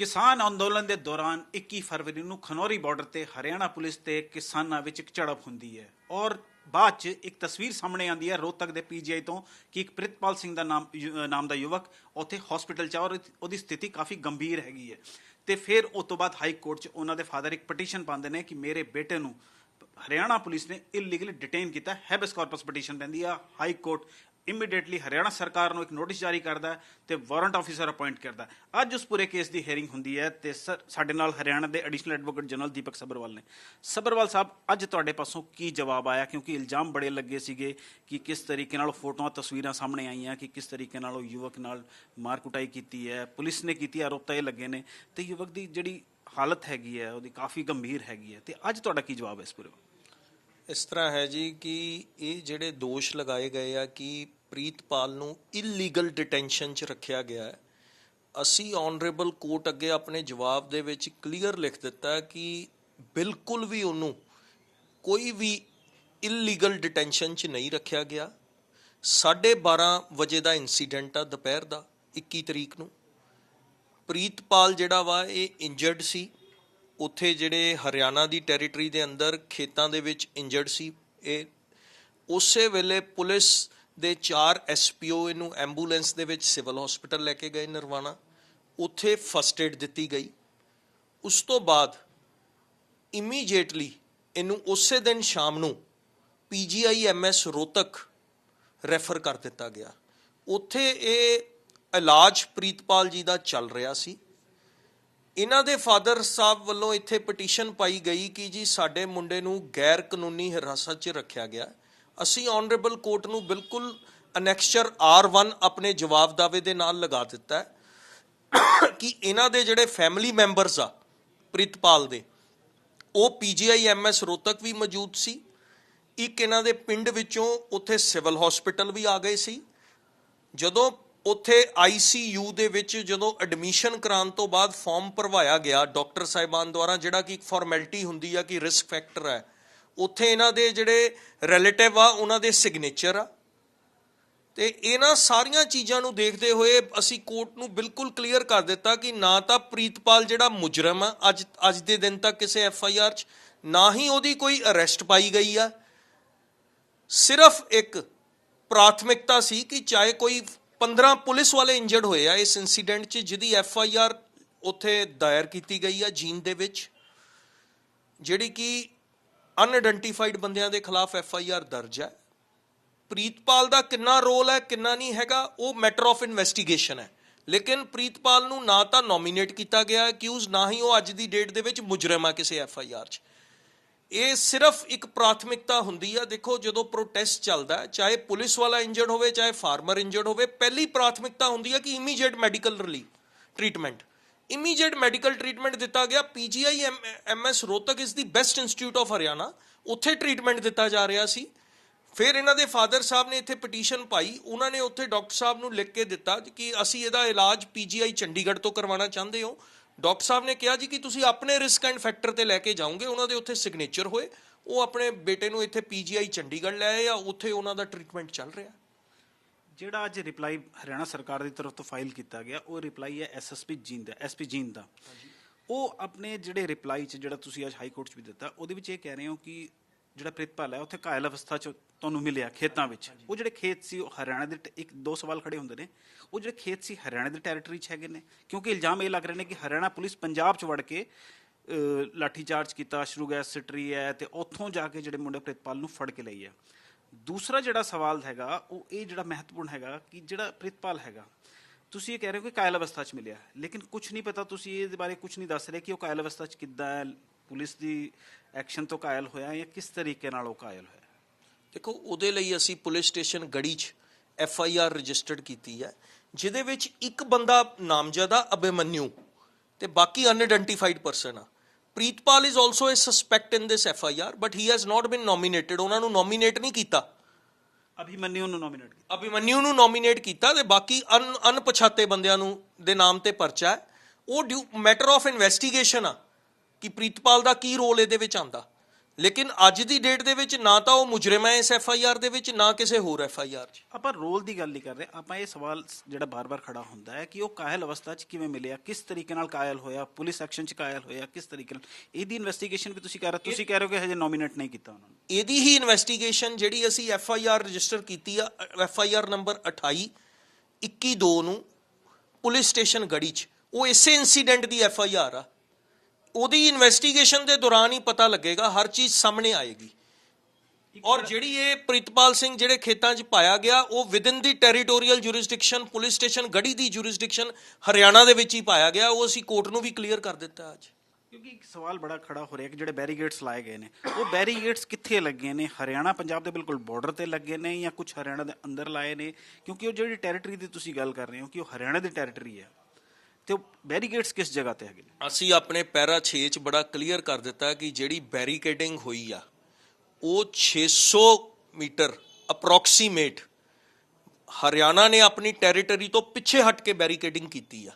ਕਿਸਾਨ ਅੰਦੋਲਨ ਦੇ ਦੌਰਾਨ 21 ਫਰਵਰੀ ਨੂੰ ਖਨੌਰੀ ਬਾਰਡਰ ਤੇ ਹਰਿਆਣਾ ਪੁਲਿਸ ਤੇ ਕਿਸਾਨਾਂ ਵਿੱਚ ਇੱਕ ਝੜਪ ਹੁੰਦੀ ਹੈ ਔਰ ਬਾਅਦ ਚ ਇੱਕ ਤਸਵੀਰ ਸਾਹਮਣੇ ਆਉਂਦੀ ਹੈ ਰੋਹਤਕ ਦੇ ਪੀਜੀਆਈ ਤੋਂ ਕਿ ਇੱਕ ਪ੍ਰਿਤਪਾਲ ਸਿੰਘ ਦਾ ਨਾਮ ਨਾਮ ਦਾ ਯੁਵਕ ਉੱਥੇ ਹਸਪੀਟਲ ਚ ਔਰ ਉਹਦੀ ਸਥਿਤੀ ਕਾਫੀ ਗੰਭੀਰ ਹੈਗੀ ਹੈ। ਤੇ ਫਿਰ ਉਸ ਤੋਂ ਬਾਅਦ ਹਾਈ ਕੋਰਟ ਚ ਉਹਨਾਂ ਦੇ ਫਾਦਰ ਇੱਕ ਪਟੀਸ਼ਨ ਪਾਉਂਦੇ ਨੇ ਕਿ ਮੇਰੇ ਬੇਟੇ ਨੂੰ ਹਰਿਆਣਾ ਪੁਲਿਸ ਨੇ ਇਲੀਗਲੀ ਡਿਟੇਨ ਕੀਤਾ ਹੈਬਸ ਕਾਰਪਸ ਪਟੀਸ਼ਨ ਪੈਂਦੀ ਆ ਹਾਈ ਕੋਰਟ ਇਮੀਡੀਏਟਲੀ ਹਰਿਆਣਾ ਸਰਕਾਰ ਨੂੰ ਇੱਕ ਨੋਟਿਸ ਜਾਰੀ ਕਰਦਾ ਹੈ ਤੇ ਵਾਰੰਟ ਆਫੀਸਰ ਅਪਾਇੰਟ ਕਰਦਾ ਅੱਜ ਉਸ ਪੂਰੇ ਕੇਸ ਦੀ ਹੇਅਰਿੰਗ ਹੁੰਦੀ ਹੈ ਤੇ ਸਰ ਸਾਡੇ ਨਾਲ ਹਰਿਆਣਾ ਦੇ additional advocate general Deepak Sabharwal ਨੇ। ਸਬਰਵਾਲ ਸਾਹਿਬ, ਅੱਜ ਤੁਹਾਡੇ ਪਾਸੋਂ ਕੀ ਜਵਾਬ ਆਇਆ? ਕਿਉਂਕਿ ਇਲਜ਼ਾਮ ਬੜੇ ਲੱਗੇ ਸੀਗੇ ਕਿ ਕਿਸ ਤਰੀਕੇ ਨਾਲ ਫੋਟੋਆਂ, ਤਸਵੀਰਾਂ ਸਾਹਮਣੇ ਆਈਆਂ ਕਿ ਕਿਸ ਤਰੀਕੇ ਨਾਲ ਉਹ ਯੁਵਕ ਨਾਲ ਮਾਰ ਕੁਟਾਈ ਕੀਤੀ ਹੈ। ਪੁਲਿਸ ਨੇ ਕੀਤੀ ਆਰੋਪ ਤਾਂ ਇਹ ਲੱਗੇ ਨੇ। ਤੇ ਯੁਵਕ ਦੀ ਜਿਹੜੀ ਹਾਲਤ ਹੈਗੀ ਹੈ, ਉਹਦੀ ਕਾਫੀ ਗੰਭੀਰ ਹੈਗੀ ਹੈ। ਤੇ ਅੱਜ ਤੁਹਾਡਾ ਕੀ ਜਵਾਬ ਹੈ ਇਸ ਪੂਰੇ ਇਸ ਤਰ੍ਹਾਂ ਹੈ ਜੀ ਕਿ ਇਹ ਜਿਹੜੇ ਦੋਸ਼ ਲਗਾਏ ਗਏ ਆ ਕਿ ਪ੍ਰੀਤਪਾਲ ਨੂੰ ਇਲੀਗਲ ਡਿਟੈਂਸ਼ਨ 'ਚ ਰੱਖਿਆ ਗਿਆ ਹੈ, ਅਸੀਂ ਆਨਰੇਬਲ ਕੋਰਟ ਅੱਗੇ ਆਪਣੇ ਜਵਾਬ ਦੇ ਵਿੱਚ ਕਲੀਅਰ ਲਿਖ ਦਿੱਤਾ ਕਿ ਬਿਲਕੁਲ ਵੀ ਉਹਨੂੰ ਕੋਈ ਵੀ ਇਲੀਗਲ ਡਿਟੈਂਸ਼ਨ 'ਚ ਨਹੀਂ ਰੱਖਿਆ ਗਿਆ। 12:30 ਵਜੇ ਦਾ ਇਨਸੀਡੈਂਟ ਆ ਦੁਪਹਿਰ ਦਾ 21 ਤਰੀਕ ਨੂੰ। ਪ੍ਰੀਤਪਾਲ ਜਿਹੜਾ ਵਾ, ਇਹ ਇੰਜਰਡ ਸੀ। ਉੱਥੇ ਜਿਹੜੇ ਹਰਿਆਣਾ ਦੀ ਟੈਰੀਟਰੀ ਦੇ ਅੰਦਰ ਖੇਤਾਂ ਦੇ ਵਿੱਚ ਇੰਜਰਡ ਸੀ, ਇਹ ਉਸੇ ਵੇਲੇ ਪੁਲਿਸ ਦੇ ਚਾਰ ਐਸਪੀਓ ਇਹਨੂੰ ਐਂਬੂਲੈਂਸ ਦੇ ਵਿੱਚ ਸਿਵਲ ਹਸਪੀਟਲ ਲੈ ਕੇ ਗਏ ਨਰਵਾਣਾ। ਉੱਥੇ ਫਸਟ ਏਡ ਦਿੱਤੀ ਗਈ। ਉਸ ਤੋਂ ਬਾਅਦ ਇਮੀਡੀਏਟਲੀ ਇਹਨੂੰ ਉਸੇ ਦਿਨ ਸ਼ਾਮ ਨੂੰ ਪੀਜੀਆਈ ਐਮਐਸ ਰੋਤਕ ਰੈਫਰ ਕਰ ਦਿੱਤਾ ਗਿਆ। ਉੱਥੇ ਇਹ ਇਲਾਜ ਪ੍ਰੀਤਪਾਲ ਜੀ ਦਾ ਚੱਲ ਰਿਹਾ ਸੀ। ਇਹਨਾਂ ਦੇ ਫਾਦਰ ਸਾਹਿਬ ਵੱਲੋਂ ਇੱਥੇ ਪਟੀਸ਼ਨ ਪਾਈ ਗਈ ਕਿ ਜੀ ਸਾਡੇ ਮੁੰਡੇ ਨੂੰ ਗੈਰ ਕਾਨੂੰਨੀ ਹਿਰਾਸਤ 'ਚ ਰੱਖਿਆ ਗਿਆ। ਅਸੀਂ ਆਨਰੇਬਲ ਕੋਰਟ ਨੂੰ ਬਿਲਕੁਲ ਅਨੈਕਸਚਰ R1 ਆਪਣੇ ਜਵਾਬ ਦਾਵੇ ਦੇ ਨਾਲ ਲਗਾ ਦਿੱਤਾ ਕਿ ਇਹਨਾਂ ਦੇ ਜਿਹੜੇ ਫੈਮਿਲੀ ਮੈਂਬਰਸ ਆ, ਪ੍ਰਿਤਪਾਲ ਦੇ, ਉਹ ਪੀਜੀਆਈ ਐਮਐਸ ਰੋਤਕ ਵੀ ਮੌਜੂਦ ਸੀ। ਇੱਕ ਇਹਨਾਂ ਦੇ ਪਿੰਡ ਵਿੱਚੋਂ ਉੱਥੇ ਸਿਵਲ ਹਸਪੀਟਲ ਵੀ ਆ ਗਏ ਸੀ। ਜਦੋਂ ਉੱਥੇ ਆਈਸੀਯੂ ਦੇ ਵਿੱਚ ਜਦੋਂ ਐਡਮਿਸ਼ਨ ਕਰਾਉਣ ਤੋਂ ਬਾਅਦ ਫਾਰਮ ਭਰਵਾਇਆ ਗਿਆ ਡਾਕਟਰ ਸਾਹਿਬਾਨ ਦੁਆਰਾ, ਜਿਹੜਾ ਕਿ ਇੱਕ ਫਾਰਮੈਲਿਟੀ ਹੁੰਦੀ ਆ ਕਿ ਰਿਸਕ ਫੈਕਟਰ ਹੈ ਉੱਥੇ ਇਹਨਾਂ ਦੇ ਜਿਹੜੇ ਰਿਲੇਟਿਵ ਆ, ਉਹਨਾਂ ਦੇ ਸਿਗਨੇਚਰ ਆ। ਤੇ ਇਹਨਾਂ ਸਾਰੀਆਂ ਚੀਜ਼ਾਂ ਨੂੰ ਦੇਖਦੇ ਹੋਏ ਅਸੀਂ ਕੋਰਟ ਨੂੰ ਬਿਲਕੁਲ ਕਲੀਅਰ ਕਰ ਦਿੱਤਾ ਕਿ ਨਾ ਤਾਂ ਪ੍ਰੀਤਪਾਲ ਜਿਹੜਾ ਮੁਜਰਮ ਆ, ਅੱਜ ਅੱਜ ਦੇ ਦਿਨ ਤੱਕ ਕਿਸੇ ਐਫ ਆਈ ਆਰ 'ਚ, ਨਾ ਹੀ ਉਹਦੀ ਕੋਈ ਅਰੈਸਟ ਪਾਈ ਗਈ ਆ। ਸਿਰਫ ਇੱਕ ਪ੍ਰਾਥਮਿਕਤਾ ਸੀ ਕਿ ਚਾਹੇ ਕੋਈ 15 ਪੁਲਿਸ ਵਾਲੇ ਇੰਜਰਡ ਹੋਏ ਆ ਇਸ ਇਨਸੀਡੈਂਟ 'ਚ, ਜਿਹਦੀ ਐਫ ਆਈ ਆਰ ਉੱਥੇ ਦਾਇਰ ਕੀਤੀ ਗਈ ਆ ਜੀਨ ਦੇ ਵਿੱਚ, ਜਿਹੜੀ ਕਿ ਅਨਆਇਡੈਂਟੀਫਾਈਡ ਬੰਦਿਆਂ ਦੇ ਖਿਲਾਫ ਐਫ ਆਈ ਆਰ ਦਰਜ ਹੈ ਪ੍ਰੀਤਪਾਲ ਦਾ ਕਿੰਨਾ ਰੋਲ ਹੈ, ਕਿੰਨਾ ਨਹੀਂ ਹੈਗਾ, ਉਹ ਮੈਟਰ ਆਫ ਇਨਵੈਸਟੀਗੇਸ਼ਨ ਹੈ। ਲੇਕਿਨ ਪ੍ਰੀਤਪਾਲ ਨੂੰ ਨਾ ਤਾਂ ਨੋਮੀਨੇਟ ਕੀਤਾ ਗਿਆ ਅਕਿਊਜ਼ ਨਾ ਹੀ ਉਹ ਅੱਜ ਦੀ ਡੇਟ ਦੇ ਵਿੱਚ ਮੁਜਰਮ ਆ ਕਿਸੇ ਐਫ ਆਈ ਆਰ 'ਚ। ਇਹ ਸਿਰਫ ਇੱਕ ਪ੍ਰਾਥਮਿਕਤਾ ਹੁੰਦੀ ਆ। ਦੇਖੋ, ਜਦੋਂ ਪ੍ਰੋਟੈਸਟ ਚੱਲਦਾ ਚਾਹੇ ਪੁਲਿਸ ਵਾਲਾ ਇੰਜਰਡ ਹੋਵੇ, ਚਾਹੇ ਫਾਰਮਰ ਇੰਜਰਡ ਹੋਵੇ, ਪਹਿਲੀ ਪ੍ਰਾਥਮਿਕਤਾ ਹੁੰਦੀ ਆ ਕਿ immediate medical relief treatment immediate medical treatment ਦਿੱਤਾ ਗਿਆ। PGI MS Rohtak is the best institute of Haryana. ਉੱਥੇ ਟ੍ਰੀਟਮੈਂਟ ਦਿੱਤਾ ਜਾ ਰਿਹਾ ਸੀ। ਫਿਰ ਇਹਨਾਂ ਦੇ ਫਾਦਰ ਸਾਹਿਬ ਨੇ ਇੱਥੇ ਪਟੀਸ਼ਨ ਪਾਈ। ਉਹਨਾਂ ਨੇ ਉੱਥੇ ਡਾਕਟਰ ਸਾਹਿਬ ਨੂੰ ਲਿਖ ਕੇ ਦਿੱਤਾ ਕਿ ਅਸੀਂ ਇਹਦਾ ਇਲਾਜ ਪੀਜੀਆਈ ਚੰਡੀਗੜ੍ਹ ਤੋਂ ਕਰਵਾਉਣਾ ਚਾਹੁੰਦੇ ਹੋ। ਡਾਕਟਰ ਸਾਹਿਬ ਨੇ ਕਿਹਾ ਜੀ ਕਿ ਤੁਸੀਂ ਆਪਣੇ ਰਿਸਕ ਐਂਡ ਫੈਕਟਰ ਤੇ ਲੈ ਕੇ ਜਾਓਗੇ ਉਹਨਾਂ ਦੇ ਉੱਥੇ ਸਿਗਨੇਚਰ ਹੋਏ। ਉਹ ਆਪਣੇ ਬੇਟੇ ਨੂੰ ਇੱਥੇ ਪੀਜੀਆਈ ਚੰਡੀਗੜ੍ਹ ਲੈ ਆਏ ਆ ਉੱਥੇ ਉਹਨਾਂ ਦਾ ਟ੍ਰੀਟਮੈਂਟ ਚੱਲ ਰਿਹਾ। ਜਿਹੜਾ ਅੱਜ ਰਿਪਲਾਈ ਹਰਿਆਣਾ ਸਰਕਾਰ ਦੀ ਤਰਫ ਤੋਂ ਫਾਈਲ ਕੀਤਾ ਗਿਆ ਉਹ ਰਿਪਲਾਈ ਹੈ ਐਸਐਸਪੀ ਜੀਨ ਦਾ ਐਸਪੀ ਜੀਨ ਦਾ। ਉਹ ਆਪਣੇ ਜਿਹੜੇ ਰਿਪਲਾਈ ਚ ਜਿਹੜਾ ਤੁਸੀਂ ਅੱਜ ਹਾਈ ਕੋਰਟ ਚ ਵੀ ਦਿੱਤਾ ਉਹਦੇ ਵਿੱਚ ਇਹ ਕਹਿ ਰਹੇ ਹੋ ਕਿ ਜਿਹੜਾ ਪ੍ਰਿਤਪਾਲ ਹੈ ਉੱਥੇ ਘਾਇਲ ਅਵਸਥਾ ਚ ਤੁਹਾਨੂੰ ਮਿਲਿਆ ਖੇਤਾਂ ਵਿੱਚ। ਉਹ ਜਿਹੜੇ ਖੇਤ ਸੀ ਉਹ ਹਰਿਆਣਾ ਦੇ ਇੱਕ ਦੋ ਸਵਾਲ ਖੜੇ ਹੁੰਦੇ ਨੇ। ਉਹ ਜਿਹੜੇ ਖੇਤ ਸੀ ਹਰਿਆਣਾ ਦੇ ਟੈਰੀਟਰੀ ਚ ਹੈਗੇ ਨੇ। ਕਿਉਂਕਿ ਇਲਜ਼ਾਮ ਇਹ ਲੱਗ ਰਹੇ ਨੇ ਕਿ ਹਰਿਆਣਾ ਪੁਲਿਸ ਪੰਜਾਬ ਚ ਵੜ ਕੇ ਲਾਠੀ ਚਾਰਜ ਕੀਤਾ ਅਸ਼ਰੂ ਗੈਸ ਸਿਟਰੀ ਹੈ ਤੇ ਉੱਥੋਂ ਜਾ ਕੇ ਜਿਹੜੇ ਮੁੰਡੇ ਪ੍ਰਿਤਪਾਲ ਨੂੰ ਫੜ ਕੇ ਲਈ ਹੈ। ਦੂਸਰਾ ਜਿਹੜਾ ਸਵਾਲ ਹੈਗਾ ਉਹ ਇਹ ਜਿਹੜਾ ਮਹੱਤਵਪੂਰਨ ਹੈਗਾ ਕਿ ਜਿਹੜਾ ਪ੍ਰਿਤਪਾਲ ਹੈਗਾ ਤੁਸੀਂ ਇਹ ਕਹਿ ਰਹੇ ਹੋ ਕਿ ਕਾਇਲ ਅਵਸਥਾ 'ਚ ਮਿਲਿਆ। ਲੇਕਿਨ ਕੁਝ ਨਹੀਂ ਪਤਾ, ਤੁਸੀਂ ਇਹਦੇ ਬਾਰੇ ਕੁਝ ਨਹੀਂ ਦੱਸ ਰਹੇ ਕਿ ਉਹ ਕਾਇਲ ਅਵਸਥਾ 'ਚ ਕਿੱਦਾਂ ਹੈ, ਪੁਲਿਸ ਦੀ ਐਕਸ਼ਨ ਤੋਂ ਕਾਇਲ ਹੋਇਆ ਜਾਂ ਕਿਸ ਤਰੀਕੇ ਨਾਲ ਉਹ ਕਾਇਲ ਹੋਇਆ। ਦੇਖੋ, ਉਹਦੇ ਲਈ ਅਸੀਂ ਪੁਲਿਸ ਸਟੇਸ਼ਨ ਗੜੀ 'ਚ ਐਫ ਆਈ ਆਰ ਰਜਿਸਟਰਡ ਕੀਤੀ ਹੈ, ਜਿਹਦੇ ਵਿੱਚ ਇੱਕ ਬੰਦਾ ਨਾਮਜ਼ਦ ਆ ਅਭਿਮਨਿਊ ਤੇ ਬਾਕੀ ਅਨਆਇਡੈਂਟੀਫਾਈਡ ਪਰਸਨ ਆ। Pritpal is also a suspect in this F I R but he has not been nominated ਉਹਨਾਂ ਨੂੰ ਨੋਮੀਨੇਟ ਨਹੀਂ ਕੀਤਾ। ਅਭਿਮਨਿਊ ਨੂੰ ਨੋਮੀਨੇਟ ਕੀਤਾ। ਅਭਿਮਨਿਊ ਨੂੰ ਨੋਮੀਨੇਟ ਕੀਤਾ ਤੇ ਬਾਕੀ ਅਨ, ਅਣਪਛਾਤੇ ਬੰਦਿਆਂ ਨੂੰ ਦੇ ਨਾਮ ਤੇ ਪਰਚਾ ਹੈ। ਉਹ ਮੈਟਰ ਆਫ ਇਨਵੈਸਟੀਗੇਸ਼ਨ ਆ ਕਿ ਪ੍ਰੀਤਪਾਲ ਦਾ ਕੀ ਰੋਲ ਇਹਦੇ ਵਿੱਚ ਆਂਦਾ ਲੇਕਿਨ ਅੱਜ ਦੀ ਡੇਟ ਦੇ ਵਿੱਚ ਨਾ ਤਾਂ ਉਹ ਮੁਜਰਮ ਹੈ ਇਸ ਐਫ ਆਈ ਆਰ ਦੇ ਵਿੱਚ ਨਾ ਕਿਸੇ ਹੋਰ ਐਫ ਆਈ ਆਰ 'ਚ। ਆਪਾਂ ਰੋਲ ਦੀ ਗੱਲ ਨਹੀਂ ਕਰ ਰਹੇ ਆਪਾਂ ਇਹ ਸਵਾਲ ਜਿਹੜਾ ਬਾਰ-ਬਾਰ ਖੜਾ ਹੁੰਦਾ ਹੈ ਕਿ ਉਹ ਕਾਇਲ ਅਵਸਥਾ 'ਚ ਕਿਵੇਂ ਮਿਲਿਆ ਕਿਸ ਤਰੀਕੇ ਨਾਲ ਕਾਇਲ ਹੋਇਆ ਪੁਲਿਸ ਐਕਸ਼ਨ 'ਚ ਕਾਇਲ ਹੋਇਆ ਕਿਸ ਤਰੀਕੇ ਨਾਲ? ਇਹਦੀ ਇਨਵੈਸਟੀਗੇਸ਼ਨ ਵੀ ਤੁਸੀਂ ਕਰ ਰਹੇ ਤੁਸੀਂ ਕਹਿ ਰਹੇ ਹੋ ਕਿ ਹਜੇ ਨੋਮੀਨੇਟ ਨਹੀਂ ਕੀਤਾ ਉਹਨਾਂ ਨੂੰ। ਇਹਦੀ ਹੀ ਇਨਵੈਸਟੀਗੇਸ਼ਨ ਜਿਹੜੀ ਅਸੀਂ ਐਫ ਆਈ ਆਰ ਰਜਿਸਟਰ ਕੀਤੀ ਆ ਐਫ ਆਈ ਆਰ ਨੰਬਰ 28 21 ਨੂੰ ਪੁਲਿਸ ਸਟੇਸ਼ਨ ਗੜੀ 'ਚ। ਉਹ ਇਸੇ ਇਨਸੀਡੈਂਟ ਦੀ ਐਫ ਆਈ ਆਰ ਆ। ਉਹਦੀ ਇਨਵੈਸਟੀਗੇਸ਼ਨ ਦੇ ਦੌਰਾਨ ਹੀ ਪਤਾ ਲੱਗੇਗਾ ਹਰ ਚੀਜ਼ ਸਾਹਮਣੇ ਆਏਗੀ। ਔਰ ਜਿਹੜੀ ਇਹ ਪ੍ਰਿਤਪਾਲ ਸਿੰਘ ਜਿਹੜੇ ਖੇਤਾਂ 'ਚ ਪਾਇਆ ਗਿਆ ਉਹ within the territorial jurisdiction police station Garhi the jurisdiction Haryana ਦੇ ਵਿੱਚ ਹੀ ਪਾਇਆ ਗਿਆ। ਉਹ ਅਸੀਂ ਕੋਰਟ ਨੂੰ ਵੀ ਕਲੀਅਰ ਕਰ ਦਿੱਤਾ ਅੱਜ। ਕਿਉਂਕਿ ਇੱਕ ਸਵਾਲ ਬੜਾ ਖੜਾ ਹੋ ਰਿਹਾ ਕਿ ਜਿਹੜੇ ਬੈਰੀਗੇਡਸ ਲਾਏ ਗਏ ਨੇ ਉਹ ਬੈਰੀਗੇਡਸ ਕਿੱਥੇ ਲੱਗੇ ਨੇ? ਹਰਿਆਣਾ ਪੰਜਾਬ ਦੇ ਬਿਲਕੁਲ ਬਾਰਡਰ ਤੇ ਲੱਗੇ ਨੇ ਜਾਂ ਕੁਝ ਹਰਿਆਣਾ ਦੇ ਅੰਦਰ ਲਾਏ ਨੇ? ਕਿਉਂਕਿ ਉਹ ਜਿਹੜੀ ਟੈਰੀਟਰੀ ਦੀ ਤੁਸੀਂ ਗੱਲ ਕਰ ਰਹੇ ਹੋ ਕਿ ਉਹ ਹਰਿਆਣਾ ਦੀ ਟੈਰੀਟਰੀ ਹੈ। ਤੇ ਉਹ ਬੈਰੀਗੇਡਸ ਕਿਸ ਜਗ੍ਹਾ ਤੇ ਹੈਗੇ ਅਸੀਂ ਆਪਣੇ ਪੈਰਾ 6 ਚ ਬੜਾ ਕਲੀਅਰ ਕਰ ਦਿੱਤਾ ਕਿ ਜਿਹੜੀ ਬੈਰੀਕੇਡਿੰਗ ਹੋਈ ਆ ਉਹ 600 ਮੀਟਰ ਅਪਰੋਕਸੀਮੇਟ ਹਰਿਆਣਾ ਨੇ ਆਪਣੀ ਟੈਰੀਟਰੀ ਤੋਂ ਪਿੱਛੇ ਹਟ ਕੇ ਬੈਰੀਕੇਡਿੰਗ ਕੀਤੀ ਆ।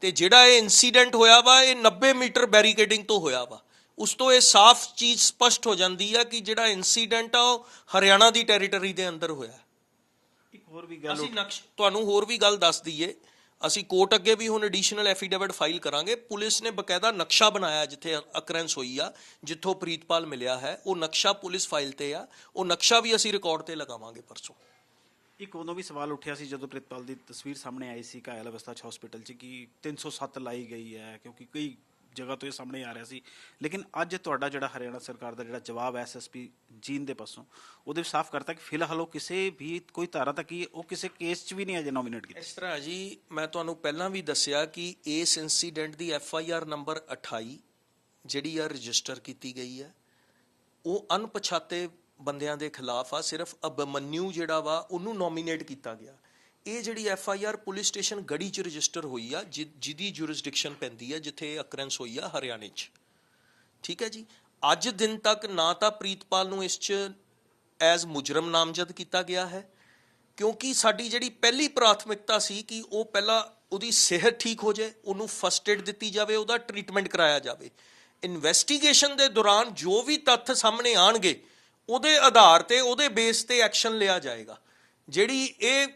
ਤੇ ਜਿਹੜਾ ਇਹ ਇਨਸੀਡੈਂਟ ਹੋਇਆ ਵਾ ਇਹ 90 ਮੀਟਰ ਬੈਰੀਕੇਡਿੰਗ ਤੋਂ ਹੋਇਆ ਵਾ। ਉਸ ਤੋਂ ਇਹ ਸਾਫ਼ ਚੀਜ਼ ਸਪਸ਼ਟ ਹੋ ਜਾਂਦੀ ਆ ਕਿ ਜਿਹੜਾ ਇਨਸੀਡੈਂਟ ਆ ਉਹ ਹਰਿਆਣਾ ਦੀ ਟੈਰੀਟਰੀ ਦੇ ਅੰਦਰ ਹੋਇਆ। ਇੱਕ ਹੋਰ ਵੀ ਗੱਲ ਅਸੀਂ ਨਕਸ਼ ਤੁਹਾਨੂੰ ਹੋਰ ਵੀ ਗੱਲ ਦੱਸ ਦਈਏ। ਅਸੀਂ ਕੋਰਟ ਅੱਗੇ ਵੀ ਹੁਣ ਐਡੀਸ਼ਨਲ ਐਫੀਡੇਵਿਟ ਫਾਈਲ ਕਰਾਂਗੇ। ਪੁਲਿਸ ਨੇ ਬਕਾਇਦਾ ਨਕਸ਼ਾ ਬਣਾਇਆ ਜਿੱਥੇ ਅਕਰੈਂਸ ਹੋਈ ਆ, ਜਿੱਥੋਂ ਪ੍ਰੀਤਪਾਲ ਮਿਲਿਆ ਹੈ। ਉਹ ਨਕਸ਼ਾ ਪੁਲਿਸ ਫਾਈਲ ਤੇ ਆ। ਉਹ ਨਕਸ਼ਾ ਵੀ ਅਸੀਂ ਰਿਕਾਰਡ ਤੇ ਲਗਾਵਾਂਗੇ ਪਰਸੋਂ। ਇੱਕ ਉਦੋਂ ਵੀ ਸਵਾਲ ਉੱਠਿਆ ਸੀ ਜਦੋਂ ਪ੍ਰਿਤਪਾਲ ਦੀ ਤਸਵੀਰ ਸਾਹਮਣੇ ਆਈ ਸੀ ਕਾਇਲ ਅਵਸਥਾ 'ਚ ਹਸਪੀਟਲ 'ਚ ਕਿ 307 ਲਾਈ ਗਈ ਹੈ, ਕਿਉਂਕਿ ਕਈ ਜਗ੍ਹਾ ਤੋਂ ਇਹ ਸਾਹਮਣੇ ਆ ਰਿਹਾ ਸੀ। ਲੇਕਿਨ ਅੱਜ ਤੁਹਾਡਾ ਜਿਹੜਾ ਹਰਿਆਣਾ ਸਰਕਾਰ ਦਾ ਜਿਹੜਾ ਜਵਾਬ ਐਸਐਸਪੀ ਜੀਨ ਦੇ ਪਾਸੋਂ, ਉਹਦੇ ਵਿੱਚ ਸਾਫ਼ ਕਰਤਾ ਕਿ ਫਿਲਹਾਲ ਉਹ ਕਿਸੇ ਵੀ ਕੋਈ ਧਾਰਾ ਤੱਕ ਹੀ ਉਹ ਕਿਸੇ ਕੇਸ 'ਚ ਵੀ ਨਹੀਂ ਅਜੇ ਨੋਮੀਨੇਟ ਕੀਤਾ। ਇਸ ਤਰ੍ਹਾਂ ਜੀ, ਮੈਂ ਤੁਹਾਨੂੰ ਪਹਿਲਾਂ ਵੀ ਦੱਸਿਆ ਕਿ ਇਸ ਇਨਸੀਡੈਂਟ ਦੀ ਐਫ ਨੰਬਰ 28 ਜਿਹੜੀ ਆ ਰਜਿਸਟਰ ਕੀਤੀ ਗਈ ਹੈ ਉਹ ਅਣਪਛਾਤੇ ਬੰਦਿਆਂ ਦੇ ਖਿਲਾਫ ਆ, ਸਿਰਫ ਅਬਮਨਿਊ ਜਿਹੜਾ ਵਾ, ਉਹਨੂੰ ਨੋਮੀਨੇਟ ਕੀਤਾ ਗਿਆ। ਇਹ ਜਿਹੜੀ F I R police station Garhi ਚ ਰਜਿਸਟਰ ਹੋਈ ਆ, ਜਿ- ਜਿਹਦੀ ਜੁਰਿਸਡਿਕਸ਼ਨ ਪੈਂਦੀ ਆ, ਜਿੱਥੇ ਅਕਰੈਂਸ ਹੋਈ ਆ ਹਰਿਆਣੇ ਚ। ਠੀਕ ਹੈ ਜੀ? ਅੱਜ ਦਿਨ ਤੱਕ ਨਾ ਤਾਂ ਪ੍ਰੀਤਪਾਲ ਨੂੰ ਇਸ ਚ ਐਜ਼ ਮੁਜਰਮ ਨਾਮਜ਼ਦ ਕੀਤਾ ਗਿਆ ਹੈ, ਕਿਉਂਕਿ ਸਾਡੀ ਜਿਹੜੀ ਪਹਿਲੀ ਪ੍ਰਾਥਮਿਕਤਾ ਸੀ ਕਿ ਉਹ ਪਹਿਲਾਂ ਉਹਦੀ ਸਿਹਤ ਠੀਕ ਹੋ ਜਾਏ, ਉਹਨੂੰ ਫਸਟ ਏਡ ਦਿੱਤੀ ਜਾਵੇ, ਉਹਦਾ ਟ੍ਰੀਟਮੈਂਟ ਕਰਾਇਆ ਜਾਵੇ। ਇਨਵੈਸਟੀਗੇਸ਼ਨ ਦੇ ਦੌਰਾਨ ਜੋ ਵੀ ਤੱਥ ਸਾਹਮਣੇ ਆਣਗੇ, ਉਹਦੇ ਆਧਾਰ ਤੇ, ਉਹਦੇ ਬੇਸ ਤੇ ਐਕਸ਼ਨ ਲਿਆ ਜਾਏਗਾ। ਜਿਹੜੀ ਇਹ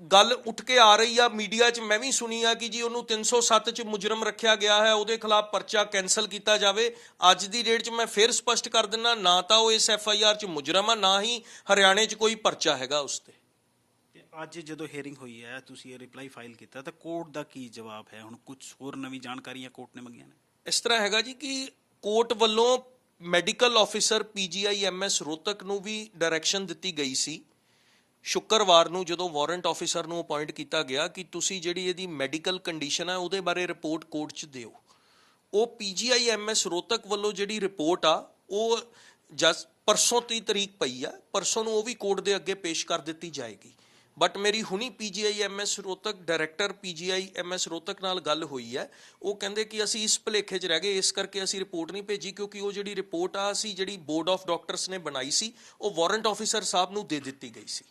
ਗੱਲ ਉੱਠ ਕੇ ਆ ਰਹੀ ਆ ਮੀਡੀਆ 'ਚ ਮੈਂ ਵੀ ਸੁਣੀ ਆ ਕਿ ਜੀ ਉਹਨੂੰ 307 'ਚ ਮੁਜਰਮ ਰੱਖਿਆ ਗਿਆ ਹੈ ਉਹਦੇ ਖਿਲਾਫ ਪਰਚਾ ਕੈਨਸਲ ਕੀਤਾ ਜਾਵੇ। ਅੱਜ ਦੀ ਡੇਟ 'ਚ ਮੈਂ ਫੇਰ ਸਪਸ਼ਟ ਕਰ ਦਿੰਦਾ ਨਾ ਤਾਂ ਉਹ ਇਸ ਐਫ ਆਈ ਆਰ 'ਚ ਮੁਜਰਮ ਆ ਨਾ ਹੀ ਹਰਿਆਣੇ 'ਚ ਕੋਈ ਪਰਚਾ ਹੈਗਾ ਉਸ ਤੇ। ਤੇ ਅੱਜ ਜਦੋਂ ਹੀਅਰਿੰਗ ਹੋਈ ਹੈ ਤੁਸੀਂ ਇਹ ਰਿਪਲਾਈ ਫਾਈਲ ਕੀਤਾ ਤਾਂ ਕੋਰਟ ਦਾ ਕੀ ਜਵਾਬ ਹੈ? ਹੁਣ ਕੁਝ ਹੋਰ ਨਵੀਂ ਜਾਣਕਾਰੀਆਂ ਕੋਰਟ ਨੇ ਮੰਗੀਆਂ ਨੇ। ਇਸ ਤਰ੍ਹਾਂ ਹੈਗਾ ਜੀ ਕਿ ਕੋਰਟ ਵੱਲੋਂ medical officer PGI MS Rohtak ਨੂੰ ਵੀ ਡਾਇਰੈਕਸ਼ਨ ਦਿੱਤੀ ਗਈ ਸੀ। ਸ਼ੁੱਕਰਵਾਰ ਨੂੰ ਜਦੋਂ ਵਾਰੰਟ ਆਫੀਸਰ ਨੂੰ ਅਪਾਇੰਟ ਕੀਤਾ ਗਿਆ ਕਿ ਤੁਸੀਂ ਜਿਹੜੀ ਇਹਦੀ ਮੈਡੀਕਲ ਕੰਡੀਸ਼ਨ ਹੈ ਉਹਦੇ ਬਾਰੇ ਰਿਪੋਰਟ ਕੋਰਟ 'ਚ ਦਿਓ। ਉਹ ਪੀਜੀਆਈ ਐਮਐਸ ਰੋਤਕ ਵੱਲੋਂ ਜਿਹੜੀ ਰਿਪੋਰਟ ਆ, ਉਹ ਜਸ ਪਰਸੋਂ ਦੀ ਤਰੀਕ ਪਈ ਆ। ਪਰਸੋਂ ਨੂੰ ਉਹ ਵੀ ਕੋਰਟ ਦੇ ਅੱਗੇ ਪੇਸ਼ ਕਰ ਦਿੱਤੀ ਜਾਏਗੀ। ਬਟ ਮੇਰੀ ਹੁਣੀ PGI MS Rohtak director PGI MS Rohtak ਨਾਲ ਗੱਲ ਹੋਈ ਹੈ ਉਹ ਕਹਿੰਦੇ ਕਿ ਅਸੀਂ ਇਸ ਭਲੇਖੇ 'ਚ ਰਹਿ ਗਏ, ਇਸ ਕਰਕੇ ਅਸੀਂ ਰਿਪੋਰਟ ਨਹੀਂ ਭੇਜੀ ਕਿਉਂਕਿ ਉਹ ਜਿਹੜੀ ਰਿਪੋਰਟ ਆ ਸੀ ਜਿਹੜੀ ਬੋਰਡ ਆਫ ਡਾਕਟਰਸ ਨੇ ਬਣਾਈ ਸੀ, ਉਹ ਵਾਰੰਟ ਆਫੀਸਰ ਸਾਹਿਬ ਨੂੰ ਦੇ ਦਿੱਤੀ ਗਈ ਸੀ।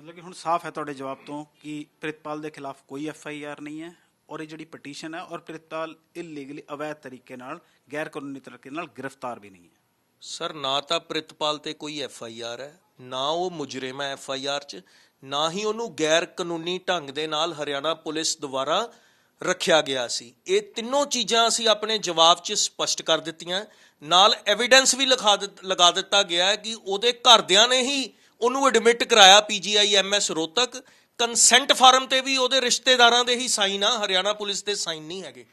ਮਤਲਬ ਕਿ ਹੁਣ ਸਾਫ਼ ਹੈ ਤੁਹਾਡੇ ਜਵਾਬ ਤੋਂ ਕਿ ਪ੍ਰਿਤਪਾਲ ਦੇ ਖਿਲਾਫ ਕੋਈ ਐਫ ਆਈ ਆਰ ਨਹੀਂ ਹੈ ਔਰ ਇਹ ਜਿਹੜੀ ਪਟੀਸ਼ਨ ਹੈ ਔਰ ਪ੍ਰਿਤਪਾਲ ਇਲੀਗਲੀ ਅਵੈਧ ਤਰੀਕੇ ਨਾਲ ਗੈਰ ਕਾਨੂੰਨੀ ਤਰੀਕੇ ਨਾਲ ਗ੍ਰਿਫਤਾਰ ਵੀ ਨਹੀਂ ਹੈ। ਸਰ, ਨਾ ਤਾਂ ਪ੍ਰਿਤਪਾਲ ਤੇ ਕੋਈ ਐਫ ਆਈ ਆਰ ਹੈ, ਨਾ ਉਹ ਮੁਜਰਮ ਹੈ ਐਫ ਆਈ ਆਰ 'ਚ, ਨਾ ਹੀ ਉਹਨੂੰ ਗੈਰ ਕਾਨੂੰਨੀ ਢੰਗ ਦੇ ਨਾਲ ਹਰਿਆਣਾ ਪੁਲਿਸ ਦੁਆਰਾ ਰੱਖਿਆ ਗਿਆ ਸੀ। ਇਹ ਤਿੰਨੋਂ ਚੀਜ਼ਾਂ ਅਸੀਂ ਆਪਣੇ ਜਵਾਬ 'ਚ ਸਪਸ਼ਟ ਕਰ ਦਿੱਤੀਆਂ। ਨਾਲ ਐਵੀਡੈਂਸ ਵੀ ਲਿਖਾ ਲਗਾ ਦਿੱਤਾ ਗਿਆ ਹੈ ਕਿ ਉਹਦੇ ਘਰਦਿਆਂ ਨੇ ਹੀ ਉਹਨੂੰ ਐਡਮਿਟ ਕਰਾਇਆ PGI MS Rohtak consent form ਤੇ ਵੀ ਉਹਦੇ ਰਿਸ਼ਤੇਦਾਰਾਂ ਦੇ ਹੀ ਸਾਈਨ ਆ ਹਰਿਆਣਾ ਪੁਲਿਸ ਦੇ ਸਾਈਨ ਨਹੀਂ ਹੈਗੇ।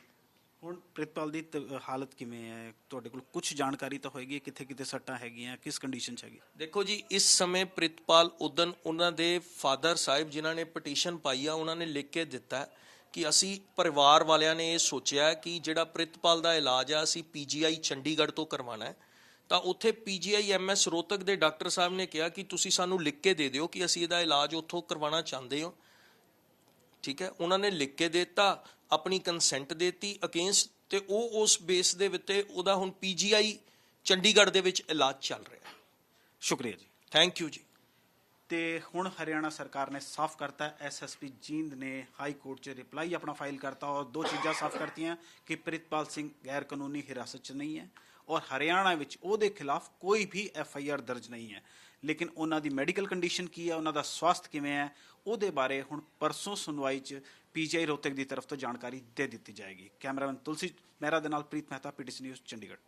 ਹੁਣ ਪ੍ਰਿਤਪਾਲ ਦੀ ਹਾਲਤ ਕਿਵੇਂ ਹੈ? ਤੁਹਾਡੇ ਕੋਲ ਕੁਝ ਜਾਣਕਾਰੀ ਤਾਂ ਹੋਏਗੀ ਕਿੱਥੇ ਕਿੱਥੇ ਸੱਟਾਂ ਹੈਗੀਆਂ ਕਿਸ ਕੰਡੀਸ਼ਨ 'ਚ ਹੈਗੀ? ਦੇਖੋ ਜੀ ਇਸ ਸਮੇਂ ਪ੍ਰਿਤਪਾਲ ਉਦਨ ਉਹਨਾਂ ਦੇ ਫਾਦਰ ਸਾਹਿਬ ਜਿਨ੍ਹਾਂ ਨੇ ਪਟੀਸ਼ਨ ਪਾਈ ਆ ਉਹਨਾਂ ਨੇ ਲਿਖ ਕੇ ਦਿੱਤਾ ਕਿ ਅਸੀਂ ਪਰਿਵਾਰ ਵਾਲਿਆਂ ਨੇ ਇਹ ਸੋਚਿਆ ਕਿ ਜਿਹੜਾ ਪ੍ਰਿਤਪਾਲ ਦਾ ਇਲਾਜ ਆ ਅਸੀਂ ਪੀਜੀਆਈ ਚੰਡੀਗੜ੍ਹ ਤੋਂ ਕਰਵਾਉਣਾ ਹੈ। ਤਾਂ ਉੱਥੇ ਪੀਜੀਆਈ ਐਮਐਸ ਰੋਤਕ ਦੇ ਡਾਕਟਰ ਸਾਹਿਬ ਨੇ ਕਿਹਾ ਕਿ ਤੁਸੀਂ ਸਾਨੂੰ ਲਿਖ ਕੇ ਦੇ ਦਿਓ ਕਿ ਅਸੀਂ ਇਹਦਾ ਇਲਾਜ ਉੱਥੋਂ ਕਰਵਾਉਣਾ ਚਾਹੁੰਦੇ ਹਾਂ। ਠੀਕ ਹੈ? ਉਹਨਾਂ ਨੇ ਲਿਖ ਕੇ ਦਿੱਤਾ ਆਪਣੀ ਕੰਸੈਂਟ ਦਿੱਤੀ ਅਗੇਂਸਟ ਤੇ ਉਹ ਉਸ ਬੇਸ ਦੇ ਉੱਤੇ ਉਹਦਾ ਹੁਣ ਪੀਜੀਆਈ ਚੰਡੀਗੜ੍ਹ ਦੇ ਵਿੱਚ ਇਲਾਜ ਚੱਲ ਰਿਹਾ ਸ਼ੁਕਰੀਆ ਜੀ। ਥੈਂਕ ਯੂ ਜੀ। ਤੇ ਹੁਣ ਹਰਿਆਣਾ ਸਰਕਾਰ ਨੇ ਸਾਫ਼ ਕਰਤਾ ਐਸਐਸਪੀ ਜੀਂਦ ਨੇ ਹਾਈ ਕੋਰਟ 'ਚ ਰਿਪਲਾਈ ਆਪਣਾ ਫਾਈਲ ਕਰਤਾ ਔਰ ਦੋ ਚੀਜ਼ਾਂ ਸਾਫ਼ ਕਰਤੀਆਂ ਕਿ ਪ੍ਰਿਤਪਾਲ ਸਿੰਘ ਗੈਰ ਕਾਨੂੰਨੀ ਹਿਰਾਸਤ 'ਚ ਨਹੀਂ ਹੈ। ਔਰ ਹਰਿਆਣਾ ਵਿੱਚ ਉਹਦੇ ਖਿਲਾਫ ਕੋਈ ਵੀ ਐਫ ਆਈ ਆਰ ਦਰਜ ਨਹੀਂ ਹੈ। ਲੇਕਿਨ ਉਹਨਾਂ ਦੀ ਮੈਡੀਕਲ ਕੰਡੀਸ਼ਨ ਕੀ ਹੈ, ਉਹਨਾਂ ਦਾ ਸਵਾਸਥ ਕਿਵੇਂ ਹੈ, ਉਹਦੇ ਬਾਰੇ ਹੁਣ ਪਰਸੋਂ ਸੁਣਵਾਈ 'ਚ ਪੀਜੀਆਈ ਰੋਹਤਕ ਦੀ ਤਰਫ ਤੋਂ ਜਾਣਕਾਰੀ ਦੇ ਦਿੱਤੀ ਜਾਏਗੀ। ਕੈਮਰਾਮੈਨ ਤੁਲਸੀ ਮਹਿਰਾ ਦੇ ਨਾਲ ਪ੍ਰੀਤ ਮਹਿਤਾ ਪੀਟੀਸੀ ਨਿਊਜ਼, ਚੰਡੀਗੜ੍ਹ।